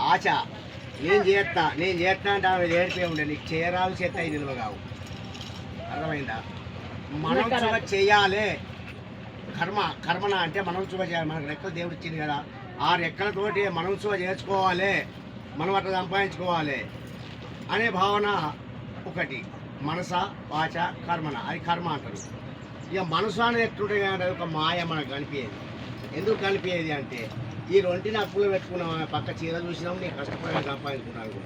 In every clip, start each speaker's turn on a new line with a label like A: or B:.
A: ఆశ నేను చేస్తా నేను చేస్తా అంటే ఆమె ఏడిపోయి ఉండే నీకు చేయరాలు చేస్తా ఇది నిల్వ కావు. అర్థమైందా? మనం చువ చేయాలి. కర్మ కర్మన అంటే మనం చువ చేయాలి. మనకు రెక్కలు దేవుడు ఇచ్చింది కదా. ఆ రెక్కలతోటి మనం చువ చేసుకోవాలి. మనం అట్లా సంపాదించుకోవాలి. అనే భావన ఒకటి. మనస వాచ కర్మన. అది కర్మ అంటారు. ఇక మనసు అనేది ఎట్లుంటే కానీ ఒక మాయ మనకు కనిపించేది. ఎందుకు కనిపించేది అంటే ఈ రొంటిని అప్పులు పెట్టుకున్నాం పక్క చీర చూసినాం నేను కష్టపడి సంపాదించుకున్నాను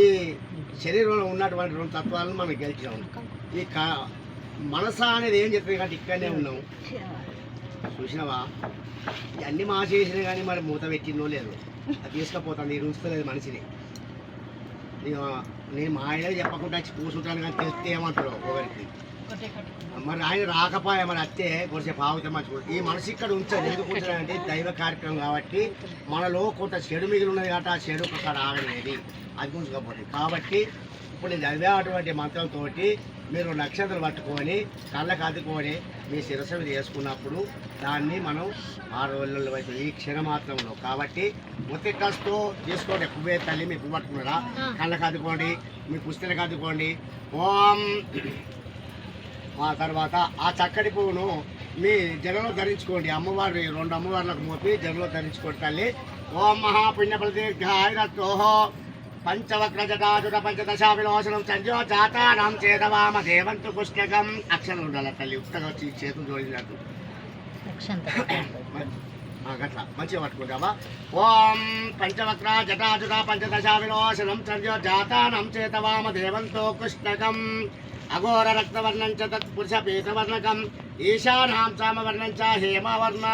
A: ఈ శరీరంలో ఉన్నటువంటి రెండు తత్వాలను మనం గెలిచినాం. ఈ క మనస అనేది ఏం చెప్పింది కాబట్టి ఇక్కడనే ఉన్నాం. చూసినావా? ఇవన్నీ మా చేసినా కానీ మరి మూత పెట్టిందో లేదు. అది తీసుకుపోతాను నేను ఉంచుతలేదు మనిషిని. ఇక నేను మా ఆయన చెప్పకుండా వచ్చి కూర్చుంటాను కానీ తెలిస్తే ఏమంటారు ఒకరికి? మరి ఆయన రాకపోయా మరి అత్తే కొంచెంసేపు ఆగితే మంచిగా ఈ మనసు ఇక్కడ ఉంచాలి. ఎందుకు ఉంచాలంటే దైవ కార్యక్రమం కాబట్టి మనలో కొంత చెడు మిగిలి ఉన్నది కాబట్టి ఆ చెడు ఒకసారి ఆగలేదు అది ఉంచుకోపోతుంది కాబట్టి ఇప్పుడు నేను చదివేటువంటి మంత్రంతో మీరు నక్షత్రం పట్టుకొని కళ్ళకు అద్దుకొని మీ శిరస్సు మీద వేసుకున్నప్పుడు దాన్ని మనం ఆ రోజుల వైపు ఈ క్షణమాత్రంలో. కాబట్టి ఒత్తికస్తో తీసుకోండి పువ్వే తల్లి మీ పువ్వు పట్టుకున్నారా? కళ్ళకు అద్దుకోండి మీ పుస్తకం అద్దుకోండి. ఓం. ఆ తర్వాత ఆ చక్కటి పువ్వును మీ జడలో ధరించుకోండి. అమ్మవారి రెండు అమ్మవార్లకు మోపి జడలో ధరించుకోండి తల్లి. ఓం మహాపుణ్యఫలదీర్ఘాయురతోహో పంచవక్ర జటాజుట పంచదశా విలోచనం సంజో జాతానం చేదవామ దేవంతు పుస్తకం అక్షరం ఉండాలి తల్లి. ఉత్తగా వచ్చి చేతులు జోడించినట్టు. గట్ల. మంచిగా పట్టుకుంటావా? ఓం పంచవక్ర జటాజుట పంచదశా విలోచనం సంజో జాతానం చేతవామ దేవంతో కృష్ణకం. అఘోర రక్తవర్ణం చ తత్పురుష పీతవర్ణకం. ఈశానాం సామవర్ణం చ హేమవర్ణ.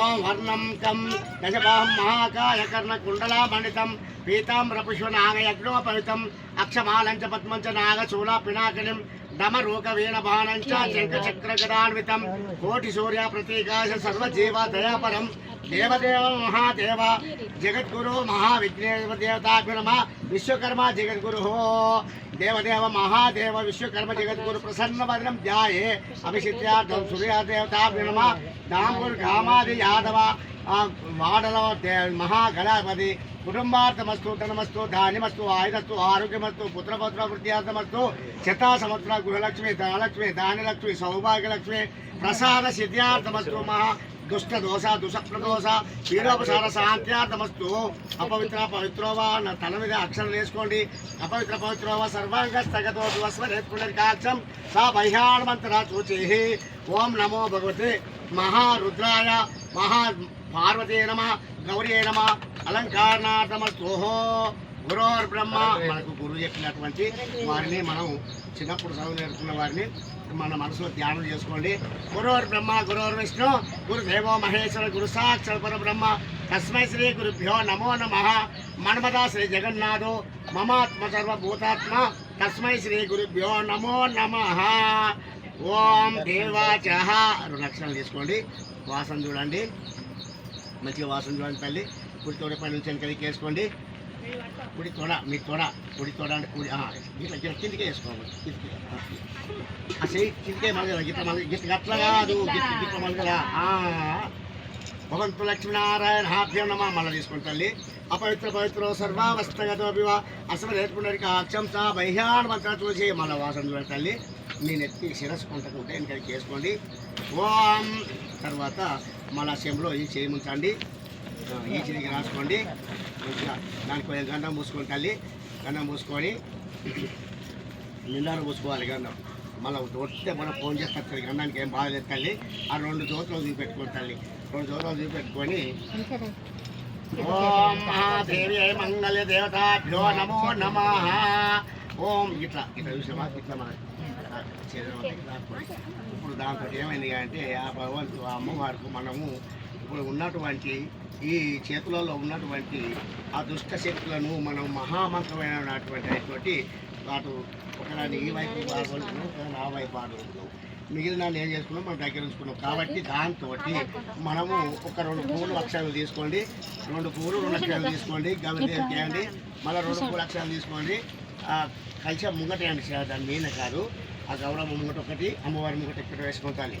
A: ఓం వర్ణం కం. దశబాహం మహాకాయ కర్ణ కుండలా మండితం పీతాంబ్రపుష్ప నాగయజ్ఞోపవితం అక్షమాలం చ పద్మం చ నాగశూల పినాకినిం డమరూక వీణ బాణం చ శంఖ కోటి సూర్య ప్రతీకాశ సర్వజీవ దయాపరం. దేవదేవ మహాదేవ జగద్గురు మహావిఘ్నేశ్వర దేవతాభ్య విశ్వకర్మ జగద్గురు దేవదేవ మహాదేవ విశ్వకర్మ జగద్గురు ప్రసన్న వదనం ధ్యాయే. అభిషిత్యార్థం సూర్యదేవతాభిరమ నమ. దాంబుర్ ఘామాది యాదవ ఆ, వాడలో దే- కుటుంబార్థమస్తు ధనమస్తు ధాన్యమస్తు ఆయుధస్తు ఆరోగ్యమస్తు పుత్రపత్ర వృద్ధ్యార్థమస్తు శతా సంవత్సర గృహలక్ష్మి ధనలక్ష్మి ధాన్యలక్ష్మి సౌభాగ్యలక్ష్మి ప్రసాద సిద్ధ్యార్థమస్తు మహా. దుష్ట దోష దుషప్రదోష క్షీరోపసార శాంత్యార్థమస్తు అపవిత్ర పవిత్రోవా నా తల మీద అక్షరం వేసుకోండి. అపవిత్ర పవిత్రోవా సర్వాంగ స్థగతో స్వస్వరేత్పునరికాక్షం సా బహ్యాణమంతరా చూచే ఓం నమో భగవతే మహారుద్రాయ మహా పార్వతీ నమ గౌరీ నమ అలంకారణార్థమస్తోహో గురోర్ బ్రహ్మ మనకు గురువు చెప్పినటువంటి వారిని మనం చిన్నప్పుడు చదువు నేర్చుకున్న వారిని మన మనసులో ధ్యానం చేసుకోండి. గురువారు బ్రహ్మ గురువర్ విష్ణు గురు దేవో మహేశ్వర గురు సాక్షర పర బ్రహ్మ తస్మై శ్రీ గురుభ్యో నమో నమ. మన్మదా శ్రీ జగన్నాథు మమాత్మ సర్వభూతాత్మ తస్మై శ్రీ గురుభ్యో నమో నమ. ఓం దేవాచ. రెండు లక్షణాలు తీసుకోండి. వాసన చూడండి. మంచిగా వాసన చూడండి తల్లి. కుడి పని నుంచి వెనకలికి వేసుకోండి. కుడి తోడ మీ తోడ కుడి తోడ అంటే కుడి ఇట్లా ఇట్లా కిందికే వేసుకోండి కిందికి. ఆ చెయ్యి కిందికే మళ్ళీ గిట్ల మళ్ళీ గిట్ల అట్లా కాదు గిట్ల గిట్ల మళ్ళీ కదా. భగవంతు లక్ష్మీనారాయణ హాభ్యం నమ మళ్ళీ తీసుకుని తల్లి. అపవిత్ర పవిత్ర సర్వావస్థగతో అసలు నేర్చుకున్నడికి అక్షంస సా చూసి మళ్ళీ వాసన చూడండి తల్లి. మీ నెత్తి శిరస్సు కొంటకుంటే వెనకలికి వేసుకోండి. ఓం. తర్వాత మళ్ళా చెంబులో ఈ చేయముంచండి ఈ చెయ్యికి రాసుకోండి. మంచిగా దానికి కొంచెం గండం పూసుకోండి తల్లి గండం పూసుకొని నిండారు పూసుకోవాలి గండం మళ్ళీ వస్తే మనం ఫోన్ చేస్తారు గంధానికి ఏం బాధలేదు తల్లి. ఆ రెండు జోతులు చూపెట్టుకోండి తల్లి. రెండు జోతులు చూపెట్టుకొని ఓం మహాదేవి మంగళ దేవతాభ్యో నమో నమ. ఓం ఇట్లా ఇట్లా చూసామా ఇట్లా మన ఇప్పుడు దాంతో ఏమైంది అంటే ఆ భగవంతు ఆ అమ్మవారికి మనము ఇప్పుడు ఉన్నటువంటి ఈ చేతులలో ఉన్నటువంటి ఆ దుష్ట శక్తులను మనం మహామంత్రమైనటువంటి వాటి ఒకదాన్ని ఈ వైపు ఒకదాన్ని ఆ వైపు బాగోలుతున్నాం మిగిలిన ఏం చేసుకున్నాం మనం దగ్గర ఉంచుకున్నాం కాబట్టి దాంతో మనము ఒక రెండు పువ్వులు అక్షరాలు తీసుకోండి రెండు పువ్వులు రెండు అక్షరాలు తీసుకోండి గవి చేయండి మళ్ళీ రెండు పువ్వులు అక్షరాలు తీసుకోండి. ఆ కలిసి ముంగటేయండి దాని మీద కాదు. ఆ గౌరవ ముంగట ఒకటి అమ్మవారి ముంగట ఇక్కడ వేసుకోవాలి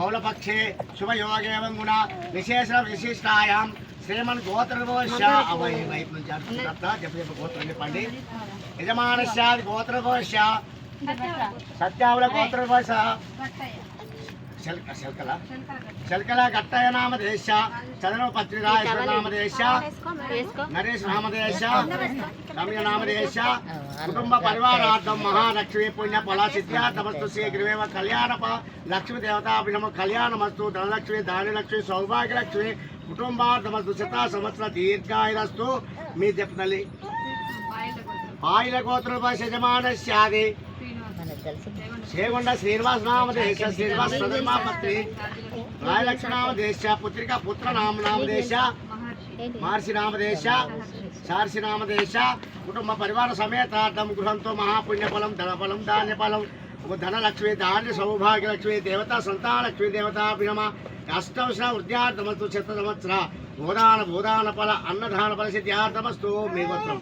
A: బౌలపక్షే శుభయోగే గుణ విశేష విశిష్టాయాం శ్రీమన్ గోత్రఘోష అవై వైపు నుంచి అర్థం చెప్పు చెప్పు గోత్రం చెప్పండి యజమానశ్యాది గోత్రఘోష సత్యావుల గోత్రఘోష శల్కల. గట్టయ నామదేశ చదన పత్రిరాయ నామదేశ నరేష్ నామదేశ రమ్య నామదేశ కుటుంబ పరివారార్థం మహాలక్ష్మి పుణ్య ఫల సిద్ధ్యార్థమస్తు శీఘ్రమేవ కళ్యాణ ప- లక్ష్మి దేవతాభినమ కళ్యాణమస్తు ధనలక్ష్మి ధాన్యలక్ష్మి సౌభాగ్యలక్ష్మి కుటుంబార్థమస్తు శత సంవత్సర దీర్ఘాయురస్తు మీ చెప్తల్లి ఆయుల గోత్ర. యజమానస్యాది చేగొండ శ్రీనివాస నామదేశ శ్రీనివాస సదర్మాపత్రి రాయలక్ష్మి నామదేశ పుత్రిక పుత్ర నామ నామదేశ మహర్షి నామదేశ సార్షి నామదేశ కుటుంబ పరివార సమేతార్థం గృహంతో మహాపుణ్యఫలం ధనఫలం ధాన్యఫలం ధనలక్ష్మి ధాన్య సౌభాగ్యలక్ష్మి దేవత సంతానలక్ష్మి దేవత వినమ అష్టవసర వృద్ధ్యార్థమస్తు శత సంవత్సర భూదాన భూదాన ఫల అన్నదాన ఫల సిద్ధ్యార్థమస్తు మీ గోత్రం.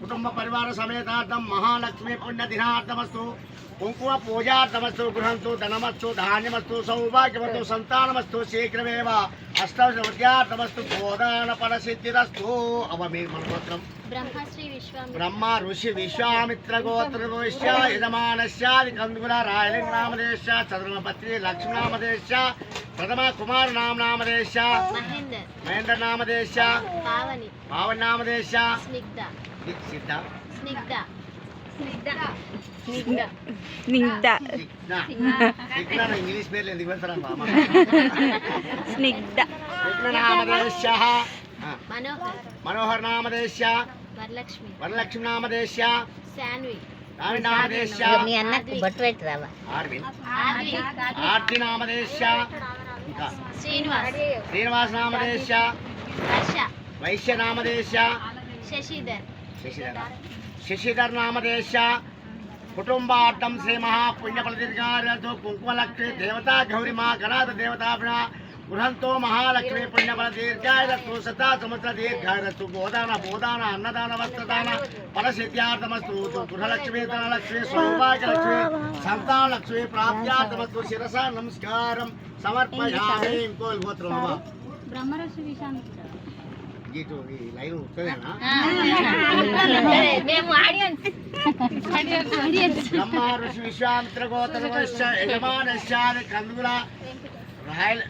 A: కుటుంబ పరివార సమేతార్థం మహాలక్ష్మి పుణ్య దినార్థమస్తు కుంకుమ పూజార్థమస్తు గృహంతు ధనమస్తు ధాన్యమస్తు సౌభాగ్యమస్తు సంతానమస్తు శీఘ్రమేవ అష్టమస్తు బోధాన ఫల సిద్ధిరస్తు అవ మీరు మన గోత్రం.
B: బ్రహ్మశ్రీ విశ్వామి
A: బ్రహ్మ ఋషి విశ్వామిత్ర గోత్ర భవిష్య యజమానశ్యాది కందుకుల రాయలింగ నామదేశ చంద్రమపత్రి లక్ష్మీనామదేశ ప్రథమ కుమార నామ నామదేశ
B: మహేందర్
A: నామదేశ
B: పావని.
A: పావన్ నామదేశ
B: స్నిగ్ధ.
A: సిద్ధ
B: స్నిగ్ధ. స్నిగ్ధ. స్నిగ్ధ.
C: స్నిగ్ధ.
A: సిగ్న సిగ్న నా ఇంగ్లీష్ పేర్లు ఎందుకు పెడతారా బామ్మ
C: స్నిగ్ధ.
A: సిగ్న నామదేశ ఆ,
B: మనోహర్.
A: మనోహర్ నామదేశ
B: వరలక్ష్మి.
A: వరలక్ష్మి నామదేశ
B: శాన్వి.
A: రావి నామదేశ
B: మీ అన్నకు బొట్టు పెట్టరావా?
A: ఆర్విన్
B: ఆర్వి.
A: ఆర్తి నామదేశ ఇంకా.
B: శ్రీనివాస్.
A: శ్రీనివాస నామదేశ వైశ్య నామదేశ
B: శశిధర్.
A: శశిధర్ నామదేశ కుటుంబార్థం శ్రీ మహాపుణ్యఫల దీర్ఘారతో కుంకుమలక్ష్మి దేవతా గౌరి మా గణాథ దేవతాభిన గృహంతో మహాలక్ష్మి పుణ్యఫల దీర్ఘాయరస్తు శతా సంవత్సర దీర్ఘాయరస్తు గోదాన బోధాన అన్నదాన వస్త్రదాన ఫలసిద్ధ్యార్థమస్తు గృహలక్ష్మి ధనలక్ష్మి సౌభాగ్యలక్ష్మి సంతానలక్ష్మి ప్రాప్త్యార్థమస్తు శిరస నమస్కారం సమర్పయామి ఇంకో గోత్రం అవ్వ.
B: బ్రహ్మర్షి విశ్వామిత్ర
A: గోత్ర యజమానశ్యాది కందుల రాయల్